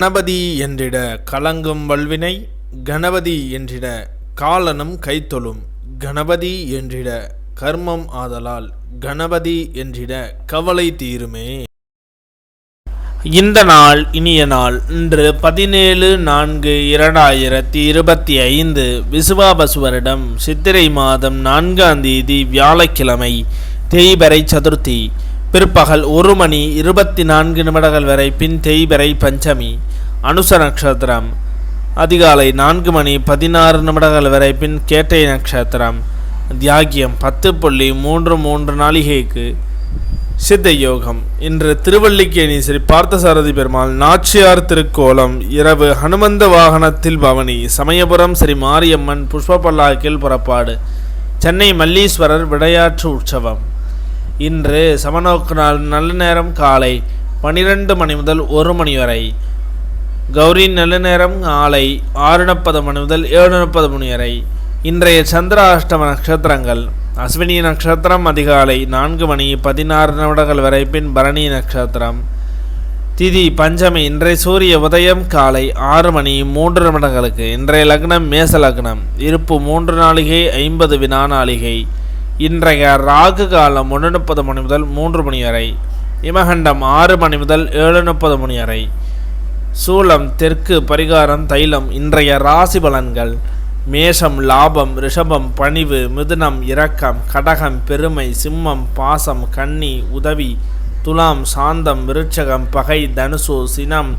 கணபதி என்றிட கலங்கும் வல்வினை கணபதி என்றிட காலனும் கைத்தொழும் கணபதி என்றிட கர்மம் ஆதலால் கணபதி என்றிட கவலை தீருமே. இந்த நாள் இனிய நாள் இன்று பதினேழு நான்கு இரண்டாயிரத்தி இருபத்தி ஐந்து விசுவாபசு வருடம் சித்திரை மாதம் நான்காம் தேதி வியாழக்கிழமை தேய்பரை சதுர்த்தி. பிற்பகல் ஒரு மணி இருபத்தி நான்கு நிமிடங்கள் வரை பின் தேய்பிறை பஞ்சமி அனுச நட்சத்திரம் அதிகாலை நான்கு மணி பதினாறு நிமிடங்கள் வரை பின் கேட்டை நட்சத்திரம் தியாகியம் பத்து புள்ளி மூன்று மூன்று நாளிகைக்கு சித்த யோகம் இன்று திருவல்லிக்கேணி ஸ்ரீ பார்த்தசாரதி பெருமாள் நாச்சியார் திருக்கோலம் இரவு ஹனுமந்த வாகனத்தில் பவனி சமயபுரம் ஸ்ரீ மாரியம்மன் புஷ்ப பல்லாக்கில் புறப்பாடு சென்னை மல்லீஸ்வரர் விளையாட்டு உற்சவம். இன்று சமநோக்கு நாள் நல்ல நேரம் காலை பனிரெண்டு மணி முதல் ஒரு மணி வரை. கௌரி நல்ல நேரம் காலை ஆறு முப்பது மணி முதல் ஏழு முப்பது மணி வரை. இன்றைய சந்திர அஷ்டம நட்சத்திரங்கள். அஸ்வினி நட்சத்திரம் அதிகாலை நான்கு மணி பதினாறு நிமிடங்கள் வரை பின் பரணி நட்சத்திரம். திதி பஞ்சமி இன்றைய சூரிய உதயம் காலை ஆறு மணி மூன்று நிமிடங்களுக்கு. இன்றைய லக்னம் மேச லக்னம். இருப்பு மூன்று நாளிகை ஐம்பது வினா நாளிகை. இன்றைய ராகு காலம் ஒன்று முப்பது மணி முதல் மூன்று மணி வரை. இமகண்டம் ஆறு மணி முதல் ஏழு முப்பது மணி வரை. சூலம் தெற்கு பரிகாரம் தைலம் இன்றைய ராசி பலன்கள். மேஷம் லாபம் ரிஷபம் பணிவு மிதுனம் இரக்கம் கடகம் பெருமை சிம்மம் பாசம் கன்னி உதவி துலாம் சாந்தம் விருட்சகம் பகை தனுசு சினம்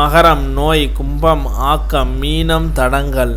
மகரம் நோய் கும்பம் ஆக்கம் மீனம் தடங்கல்